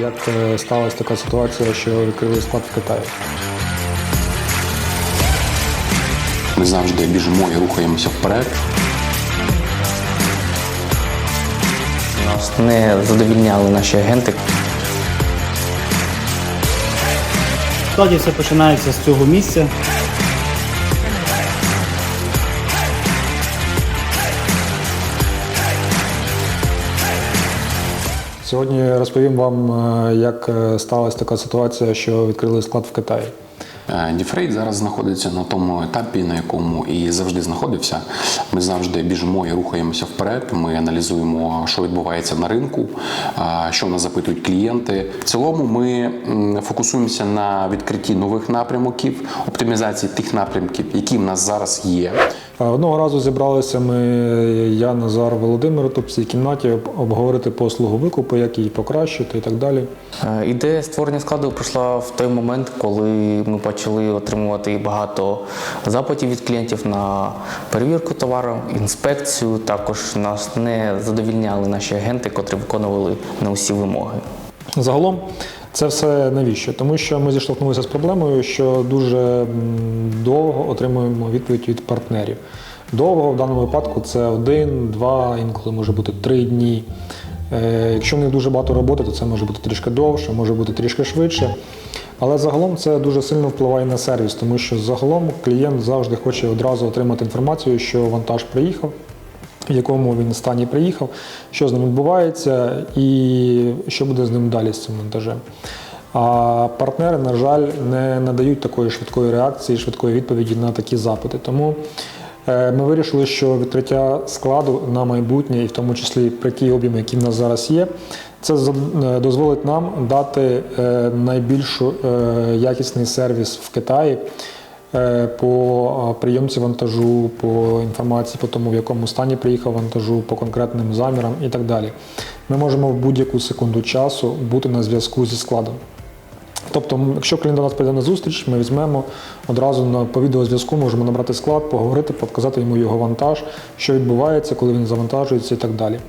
як е, сталася така ситуація, що відкрили склад в Китаї. Ми завжди біжимо і рухаємося вперед. Нас не задовільняли наші агенти. Насправді все починається з цього місця. Сьогодні розповім вам, е, як е, сталася така ситуація, що відкрили склад в Китаї. Е, Діфрейд зараз знаходиться на тому етапі, на якому і завжди знаходився. Ми завжди біжимо і рухаємося вперед. Ми аналізуємо, що відбувається на ринку, що в нас запитують клієнти. В цілому ми фокусуємося на відкритті нових напрямків, оптимізації тих напрямків, які в нас зараз є. Е, Одного разу зібралися ми, я, Назар, Володимир, тут в цій кімнаті обговорити послугу викупу, як її покращити і так далі. Е, Ідея створення складу прийшла в той момент, коли ми почали отримувати багато запитів від клієнтів на перевірку товару, інспекцію. Також нас не задовільняли наші агенти, котрі виконували не усі вимоги. Загалом це все навіщо? Тому що ми зіштовхнулися з проблемою, що дуже довго отримуємо відповідь від партнерів. Довго в даному випадку це один, два, інколи може бути три дні. Е, Якщо в них дуже багато роботи, то це може бути трішки довше, може бути трішки швидше. Але загалом це дуже сильно впливає на сервіс, тому що загалом клієнт завжди хоче одразу отримати інформацію, що вантаж приїхав, в якому він стані приїхав, що з ним відбувається і що буде з ним далі з цим монтажем. А партнери, на жаль, не надають такої швидкої реакції, швидкої відповіді на такі запити. Тому ми вирішили, що відкриття складу на майбутнє, і в тому числі при ті об'єми, які в нас зараз є, це е, дозволить нам дати е, найбільшу е, якісний сервіс в Китаї е, по е, прийомці вантажу, по інформації по тому, в якому стані приїхав вантажу, по конкретним замірам і так далі. Ми можемо в будь-яку секунду часу бути на зв'язку зі складом. Тобто, якщо клієнт до нас прийде на зустріч, ми візьмемо одразу на по відеозв'язку, можемо набрати склад, поговорити, показати йому його вантаж, що відбувається, коли він завантажується і так далі.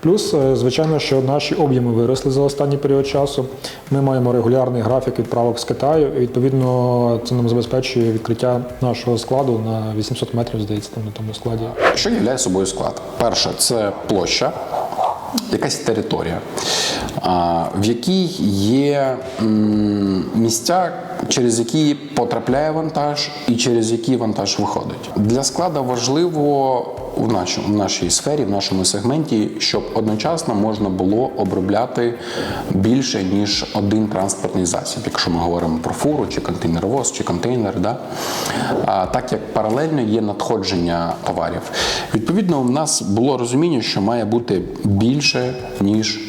Плюс, е, звичайно, що наші об'єми виросли за останній період часу. Ми маємо регулярний графік відправок з Китаю, і відповідно це нам забезпечує відкриття нашого складу на 800 метрів, здається, там на тому складі. Що являє собою склад? Перше, це площа, якась територія, в якій є місця, через які потрапляє вантаж і через які вантаж виходить. Для складу важливо в нашому в нашій сфері, в нашому сегменті, щоб одночасно можна було обробляти більше ніж один транспортний засіб, якщо ми говоримо про фуру, чи контейнеровоз, чи контейнер. Да? А, так як паралельно є надходження товарів. Відповідно, у нас було розуміння, що має бути більше ніж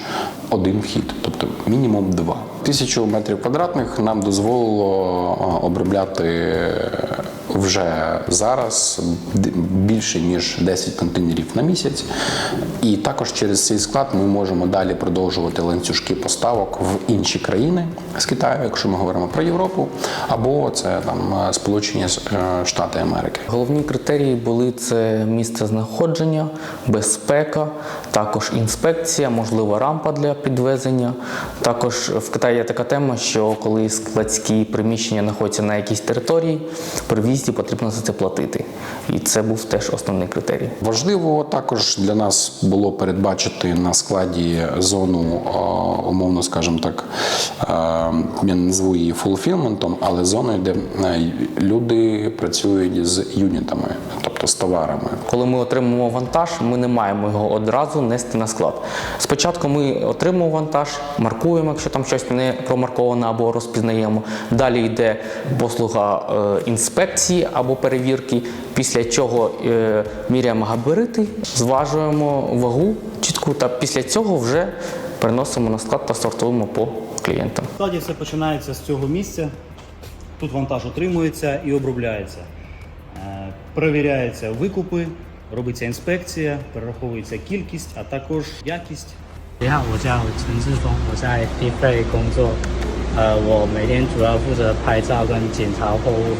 один вхід, тобто мінімум два. Тисячу метрів квадратних нам дозволило обробляти вже зараз більше ніж 10 контейнерів на місяць. І також через цей склад ми можемо далі продовжувати ланцюжки поставок в інші країни з Китаю, якщо ми говоримо про Європу, або це там е, Сполучені е, Штати Америки. Головні критерії були це місце знаходження, безпека, також інспекція, можливо, рампа для підвезення. Також в Китаї є така тема, що коли складські приміщення знаходяться на якійсь території, при в'їзді потрібно за це платити. І це був теж основний критерій. Важливо також для нас було передбачити на складі зону, е, умовно скажімо так, е, я не назву її фулфілментом, але зоною, де е, люди працюють з юнітами, тобто з товарами. Коли ми отримуємо вантаж, ми не маємо його одразу нести на склад. Спочатку ми отримуємо вантаж, маркуємо, якщо там щось не промарковано або розпізнаємо. Далі йде послуга е, інспекції або перевірки, після чого е, міряємо габарити, зважуємо вагу чітку, та після цього вже переносимо на склад та сортуємо по клієнтам. Насправді все починається з цього місця. Тут вантаж отримується і обробляється. Е, Перевіряються викупи, робиться інспекція, перераховується кількість, а також якість. 你好，我叫陈志峰，我在 d f 工作。呃，我每天主要负责拍照跟检查货物。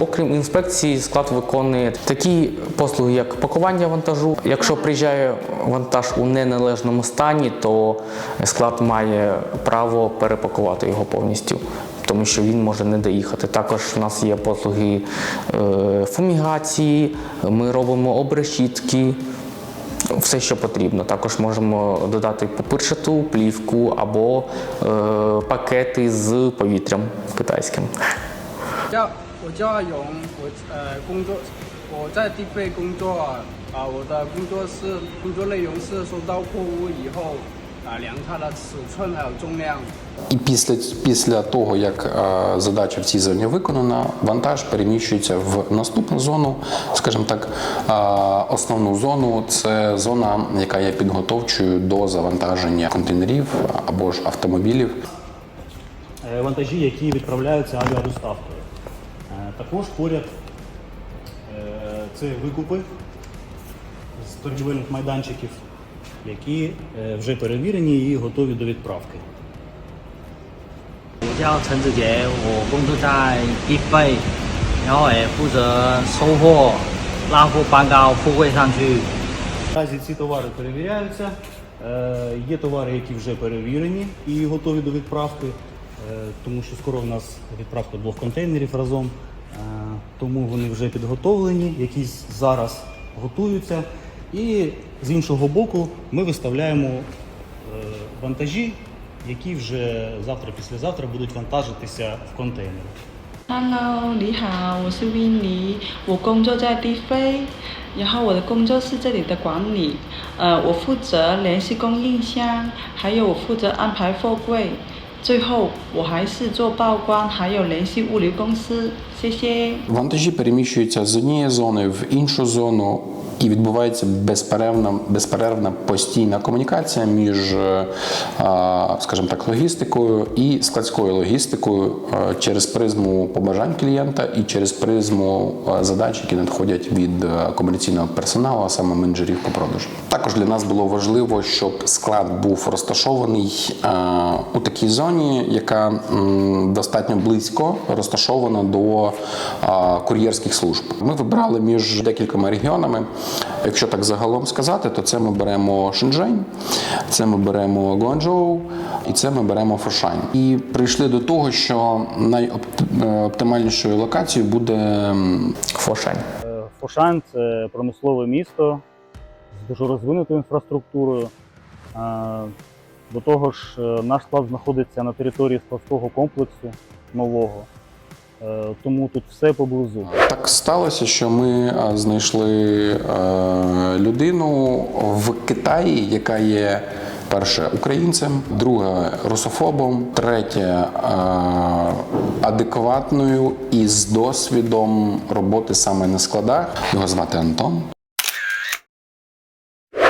Окрім інспекції, склад виконує такі послуги, як пакування вантажу. Якщо приїжджає вантаж у неналежному стані, то склад має право перепакувати його повністю. Тому що він може не доїхати. Також в нас є послуги е, фумігації, ми робимо обрешітки, все, що потрібно. Також можемо додати папирчату, плівку або е, пакети з повітрям китайським. 叫我叫阿勇，我呃工作我在地贝工作啊，我的工作是工作内容是收到货物以后啊量它的尺寸还有重量。 І після, після того, як е, задача в цій зоні виконана, вантаж переміщується в наступну зону, скажімо так, е, основну зону це зона, яка є підготовчою до завантаження контейнерів або ж автомобілів. Е, вантажі, які відправляються авіадоставкою. Е, Також поряд е, це викупи з торгівельних майданчиків, які е, вже перевірені і готові до відправки. 我叫陈子杰，我工作在必费，然后也负责收货、拉货搬到货柜上去。 Наразі ці товари перевіряються. Е, Є товари, які вже перевірені і готові до відправки, е, тому що скоро в нас відправка двох контейнерів разом. Е, Тому вони вже підготовлені, якісь зараз готуються. І з іншого боку ми виставляємо е, вантажі, які вже завтра-післязавтра будуть вантажитися в контейнери. Hello，你好，我是 Winnie，我工作在必飞，然后我的工作是这里的管理，呃，我负责联系供应商，还有我负责安排货柜，最后我还是做报关，还有联系物流公司，谢谢。 Вантажі переміщуються з однієї зони в іншу зону. і відбувається безперервна, безперервна постійна комунікація між, е, скажімо так, логістикою і складською логістикою е, через призму побажань клієнта і через призму е, задач, які надходять від комерційного персоналу, а саме менеджерів по продажу. Також для нас було важливо, щоб склад був розташований у такій зоні, яка достатньо близько розташована до кур'єрських служб. Ми вибрали між декількома регіонами. Якщо так загалом сказати, то це ми беремо Шенжень, це ми беремо Гуанчжоу і це ми беремо Фошань. І прийшли до того, що найоптимальнішою локацією буде Фошань. Е, Фошань це промислове місто з дуже розвинутою інфраструктурою. Е, До того ж, е, наш склад знаходиться на території складського комплексу нового, тому тут все поблизу. Так сталося, що ми знайшли е, людину в Китаї, яка є. Перше українцем, друге русофобом, третє е, адекватною і з досвідом роботи саме на складах. Його звати Антон.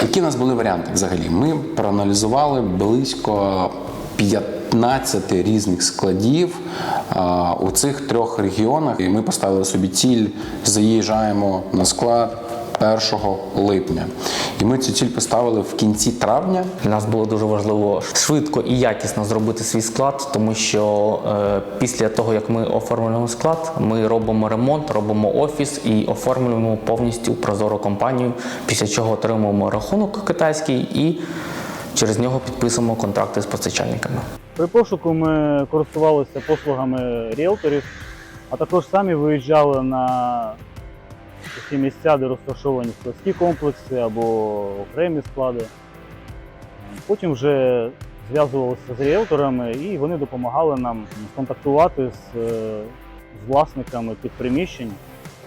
Які в нас були варіанти взагалі? Ми проаналізували близько 15 різних складів у цих трьох регіонах. І ми поставили собі ціль, заїжджаємо на склад 1 липня. І ми цю ціль поставили в кінці травня. Для нас було дуже важливо швидко і якісно зробити свій склад, тому що е, після того, як ми оформлюємо склад, ми робимо ремонт, робимо офіс і оформлюємо повністю прозору компанію, після чого отримуємо рахунок китайський і через нього підписуємо контракти з постачальниками. При пошуку ми користувалися послугами ріелторів, а також самі виїжджали на такі місця, де розташовані складські комплекси або окремі склади. Потім вже зв'язувалися з ріелторами і вони допомагали нам контактувати з, е, з власниками тих приміщень,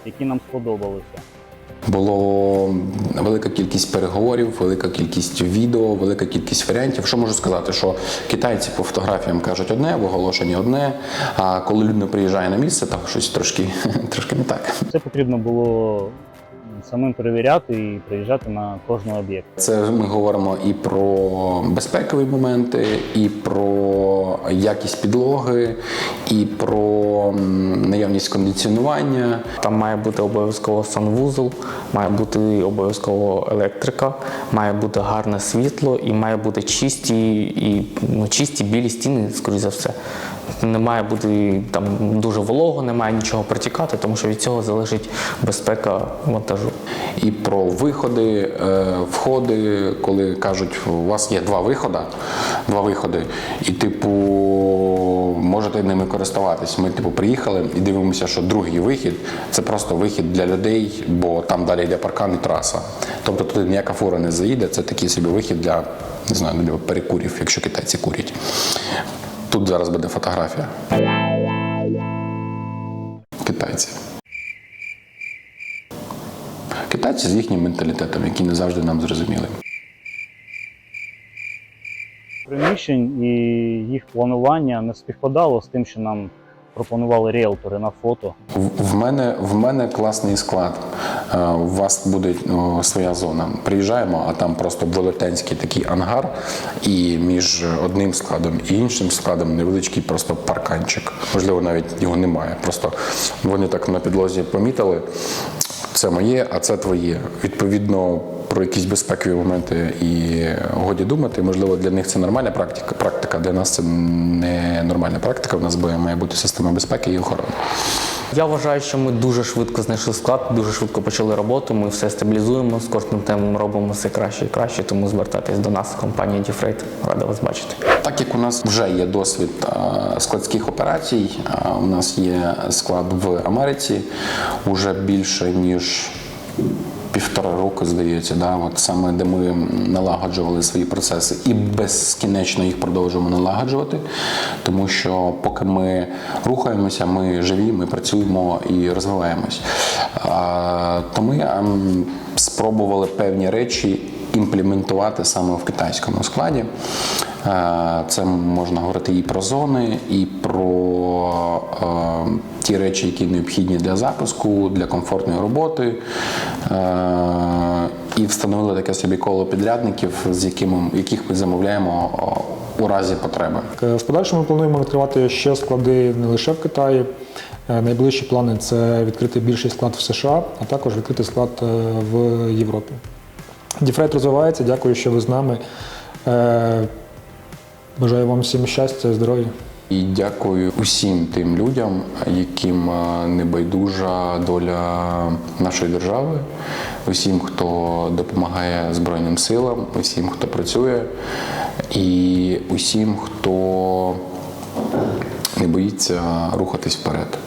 які нам сподобалися. Було велика кількість переговорів, велика кількість відео, велика кількість варіантів. Що можу сказати, що китайці по фотографіям кажуть одне, в оголошенні одне. А коли людина приїжджає на місце, то щось трошки, трошки не так. Це потрібно було самим перевіряти і приїжджати на кожний об'єкт. Це ми говоримо і про безпекові моменти, і про якість підлоги, і про наявність кондиціонування. Там має бути обов'язково санвузол, має бути обов'язково електрика, має бути гарне світло і має бути чисті і ну, чисті білі стіни, скоріш за все. Не має бути там дуже волого, не має нічого протікати, тому що від цього залежить безпека вантажу. І про виходи, е, входи, коли кажуть, у вас є два виходи, два виходи, і типу можете ними користуватись. Ми типу приїхали і дивимося, що другий вихід це просто вихід для людей, бо там далі йде паркан і траса. Тобто туди ніяка фура не заїде, це такий собі вихід для не знаю, для перекурів, якщо китайці курять. Тут зараз буде фотографія. Китайці. Китайці з їхнім менталітетом, який не завжди нам зрозуміли. Приміщень і їх планування не співпадало з тим, що нам пропонували ріелтори на фото. В- мене, в мене класний склад. Е, У вас буде своя зона. Приїжджаємо, а там просто велетенський такий ангар, і між одним складом і іншим складом невеличкий просто парканчик. Можливо, навіть його немає. Просто вони так на підлозі помітили. Це моє, а це твоє. Відповідно, про якісь безпекові моменти і годі думати. Можливо, для них це нормальна практика. Практика для нас це не нормальна практика. У нас має бути система безпеки і охорони. Я вважаю, що ми дуже швидко знайшли склад, дуже швидко почали роботу. Ми все стабілізуємо з кожним темом робимо все краще і краще. Тому звертайтесь до нас, компанія Діфрейт. Рада вас бачити. Так як у нас вже є досвід складських операцій, у нас є склад в Америці вже більше ніж півтора року, здається, да, от саме де ми налагоджували свої процеси і безкінечно їх продовжуємо налагоджувати, тому що поки ми рухаємося, ми живі, ми працюємо і розвиваємось. То ми ем, спробували певні речі імплементувати саме в китайському складі. Е, Це можна говорити і про зони, і про е, ті речі, які необхідні для запуску, для комфортної роботи. Е, І встановили таке собі коло підрядників, з якими, яких ми замовляємо у разі потреби. В подальшому ми плануємо відкривати ще склади не лише в Китаї. Найближчі плани це відкрити більший склад в США, а також відкрити склад в Європі. Діфрейт розвивається. Дякую, що ви з нами. Е, Бажаю вам всім щастя, здоров'я. І дякую усім тим людям, яким е, не байдужа доля нашої держави, усім, хто допомагає Збройним силам, усім, хто працює, і усім, хто не боїться рухатись вперед.